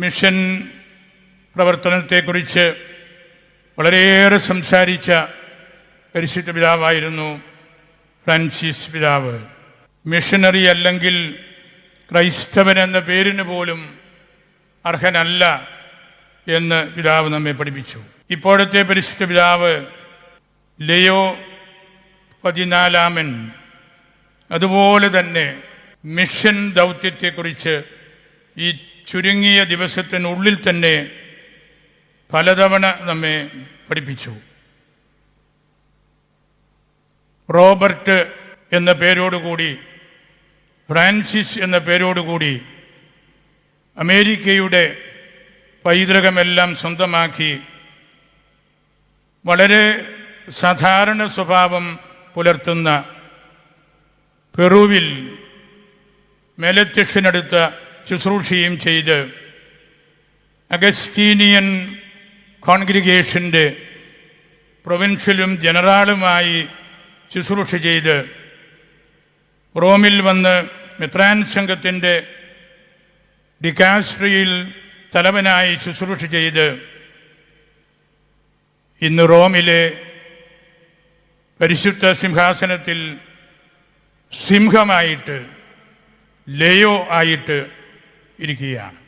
Mission പ്രവർത്തനത്തെക്കുറിച്ച് വളരെയേറെ സംസാരിച്ച പരിശുദ്ധ പിതാവായിരുന്നു ഫ്രാൻസിസ് പിതാവ്. മിഷനറി അല്ലെങ്കിൽ ക്രൈസ്തവൻ എന്ന പേരിന് പോലും അർഹനല്ല എന്ന് പിതാവ് നമ്മെ പഠിപ്പിച്ചു. ഇപ്പോഴത്തെ പരിശുദ്ധ പിതാവ് ലയോ പതിനാലാമൻ. അതുപോലെ തന്നെ മിഷൻ ദൗത്യത്തെക്കുറിച്ച് ഈ ചുരുങ്ങിയ ദിവസത്തിനുള്ളിൽ തന്നെ പലതവണ നമ്മെ പഠിപ്പിച്ചു. റോബർട്ട് എന്ന പേരോടുകൂടി ഫ്രാൻസിസ് എന്ന പേരോടുകൂടി അമേരിക്കയുടെ പൈതൃകമെല്ലാം സ്വന്തമാക്കി വളരെ സാധാരണ സ്വഭാവം പുലർത്തുന്ന പെറുവിൽ മേലധ്യക്ഷനെടുത്ത ശുശ്രൂഷയും ചെയ്ത് അഗസ്റ്റീനിയൻ കോൺഗ്രിഗേഷന്റെ പ്രൊവിൻഷ്യലും ജനറാളുമായി ശുശ്രൂഷ ചെയ്ത് റോമിൽ വന്ന് മെത്രാൻ സംഘത്തിന്റെ ഡിക്കാസ്ട്രിയിൽ തലവനായി ശുശ്രൂഷ ചെയ്ത് ഇന്ന് റോമിലെ പരിശുദ്ധ സിംഹാസനത്തിൽ സിംഹമായിട്ട് ലയോ ആയിട്ട് ഇരിക്കുകയാണ്.